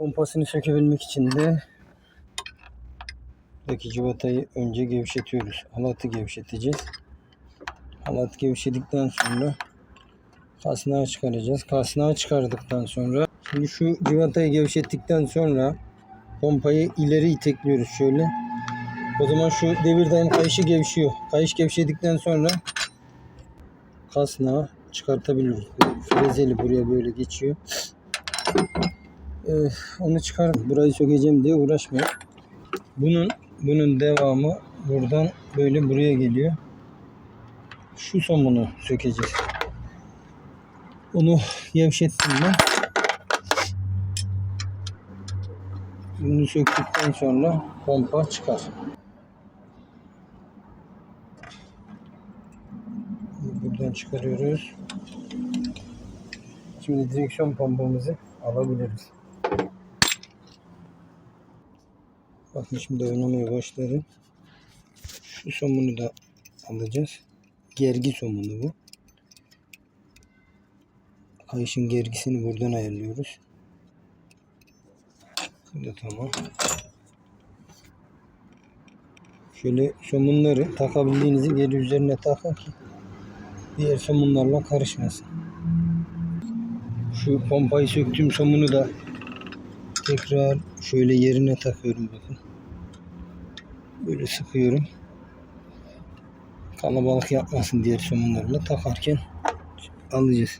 Pompasını sökebilmek için de buradaki civatayı önce gevşetiyoruz. Halatı gevşeteceğiz. Halat gevşedikten sonra kasnağı çıkaracağız. Kasnağı çıkardıktan sonra şimdi şu civatayı gevşettikten sonra pompayı ileri itekliyoruz şöyle. O zaman şu devir daim kayışı gevşiyor. Kayış gevşedikten sonra kasnağı çıkartabiliyoruz. Frezeli buraya böyle geçiyor. Onu çıkar burayı sökeceğim diye uğraşmayın. Bunun bunun devamı buradan böyle buraya geliyor. Şu somunu sökeceğiz. Onu gevşettim ben. Bunu söktükten sonra pompa çıkar. Buradan çıkarıyoruz. Şimdi direksiyon pompamızı alabiliriz. Bakın şimdi oynamaya başladı. Şu somunu da alacağız. Gergi somunu bu. Kayışın gergisini buradan ayarlıyoruz. Da tamam. Şöyle somunları takabildiğinizi geri üzerine takın ki diğer somunlarla karışmasın. Şu pompayı söktüğüm somunu da tekrar şöyle yerine takıyorum bakın. Böyle sıkıyorum. Kalabalık yapmasın diğer somunlarla takarken alacağız.